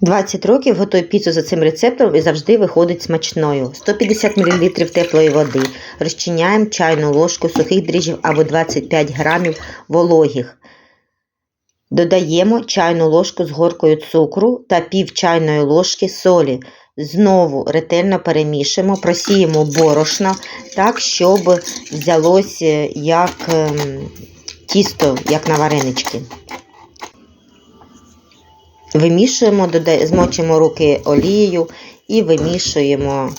20 років готую піцу за цим рецептом і завжди виходить смачною. 150 мл теплої води. Розчиняємо чайну ложку сухих дріжджів або 25 грамів вологих. Додаємо чайну ложку з горкою цукру та пів чайної ложки солі. Знову ретельно перемішуємо, просіємо борошно так, щоб взялось е, як ем, тісто, як на варенички. Вимішуємо, змочимо руки олією і вимішуємо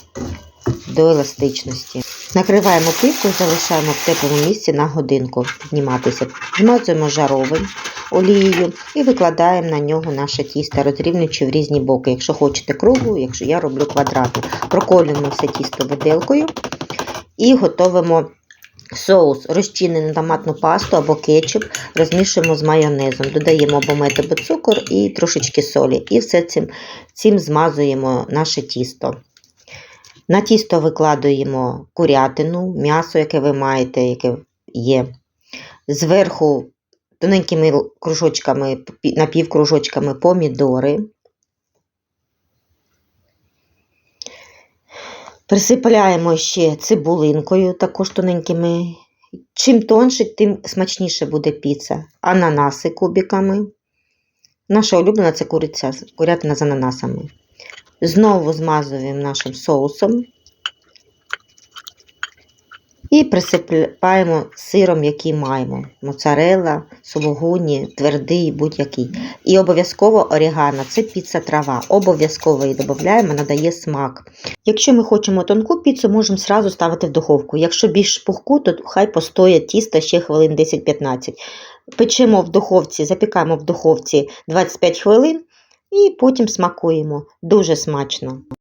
до еластичності. Накриваємо плівку, залишаємо в теплому місці на годинку підніматися. Змазуємо жаровим олією і викладаємо на нього наше тісто, розрівнюючи в різні боки. Якщо хочете круглу, якщо я роблю квадратну. Проколюємо все тісто виделкою і готовимо соус, розчинену томатну пасту або кетчуп, розмішуємо з майонезом, додаємо або або цукор і трошечки солі. І все цим, цим змазуємо наше тісто. На тісто викладуємо курятину, м'ясо, яке ви маєте, яке є. Зверху тоненькими кружочками, пі- напівкружочками помідори. Присипляємо ще цибулинкою, також тоненькими. Чим тонше, тим смачніше буде піца. Ананаси кубиками. Наша улюблена це куриця, курятина з ананасами. Знову змазуємо нашим соусом. І присипаємо сиром, який маємо. Моцарелла, сулугуні, твердий, будь-який. І обов'язково орігано, це піца трава. Обов'язково її додаємо, надає смак. Якщо ми хочемо тонку піцу, можемо сразу ставити в духовку. Якщо більш пухку, то хай постоять тісто ще хвилин 10-15. Печемо в духовці, запікаємо в духовці 25 хвилин і потім смакуємо. Дуже смачно.